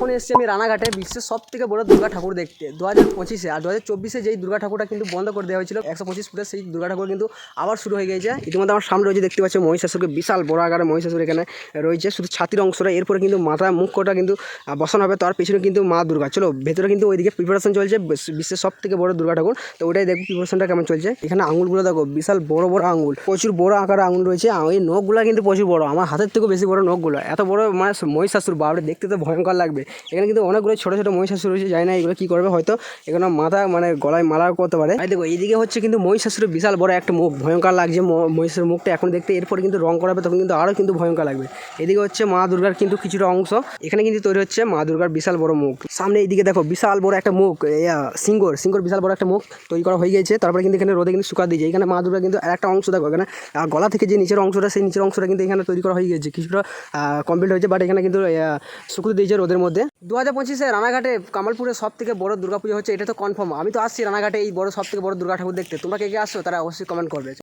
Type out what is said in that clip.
এখন এসেছি আমি রানাঘাটে, বিশ্বের সব থেকে বড় দুর্গা ঠাকুর দেখতে। দু হাজার পঁচিশে, আর দু হাজার চব্বিশে যেই দুর্গা ঠাকুরটা কিন্তু বন্ধ করে দেওয়া হয়েছিল, একশো পঁচিশ ফুটের সেই দুর্গা ঠাকুর কিন্তু আবার শুরু হয়ে গিয়েছে। ইতিমধ্যে আমার সামনে রয়েছে, দেখতে পাচ্ছি মহিষাসুরকে বিশাল বড় আকারে মহিষাসুর এখানে রয়েছে। শুধু ছাতির অংশটা, এরপরে কিন্তু মাথা, মুখটা কিন্তু বসানো হবে, তার পিছনে কিন্তু মা দুর্গা। চলো, ভেতরে কিন্তু ওইদিকে প্রিপারেশন চলছে বিশ- বিশ্বের সব থেকে বড় দুর্গা ঠাকুর। তো ওটাই দেখো প্রিপারেশনটা কেমন চলছে। এখানে আঙুলগুলো দেখো, বিশাল বড় বড় আঙুল। প্রচুর বড় আকারে আঙুল রয়েছে ওই নখগুলো কিন্তু প্রচুর বড়। আমার হাতের থেকেও বেশি বড় নখগুলো। এত বড় মানে মহিষাসুর বাবরে দেখতে তো ভয়ঙ্কর লাগবে। এখানে কিন্তু অনেকগুলো ছোটো ছোটো মহিষাসুর রয়েছে, জানি না এগুলো কী করবে, হয়তো এখানে মাথা মানে গলায় মালা করতে পারে। আর দেখো, এইদিকে হচ্ছে কিন্তু মহিষাসুরের বিশাল বড় একটা মুখ, ভয়ঙ্কর লাগছে ম- মহিষাসুরের মুখটা এখন দেখতে, এরপরে কিন্তু রং করাবে, তখন কিন্তু আরও কিন্তু ভয়ঙ্কর লাগবে। এদিকে হচ্ছে মা দুর্গার কিন্তু কিছুটা অংশ, এখানে কিন্তু তৈরি হচ্ছে মা দুর্গার বিশাল বড় মুখ। সামনে এইদিকে দেখো, বিশাল বড় একটা মুখ সিঙ্গর সিঙ্গর বিশাল বড় একটা মুখ তৈরি করা হয়ে গেছে, তারপরে কিন্তু এখানে রোদে কিন্তু শুকা দিয়েছে। এখানে মা দুর্গা কিন্তু একটা অংশ দেখো, এখানে গলা থেকে যে নিচের অংশটা, সেই নিচের অংশটা কিন্তু এখানে তৈরি করা হয়ে গেছে, কিছুটা কমপ্লিট হয়েছে বাট এখানে কিন্তু শুকুতে দিয়েছে রোদের মধ্যে। দু হাজার পঁচিশে রানাঘাটে কামালপুরের সব থেকে বড় দুর্গাপুজো হচ্ছে, এটা তো কনফার্ম আমি তো আসছি রানাঘাটে এই বড় সব থেকে বড় দুর্গা ঠাকুর দেখতে। তোমরা কে কে আসছো তারা অবশ্যই কমেন্ট করবে।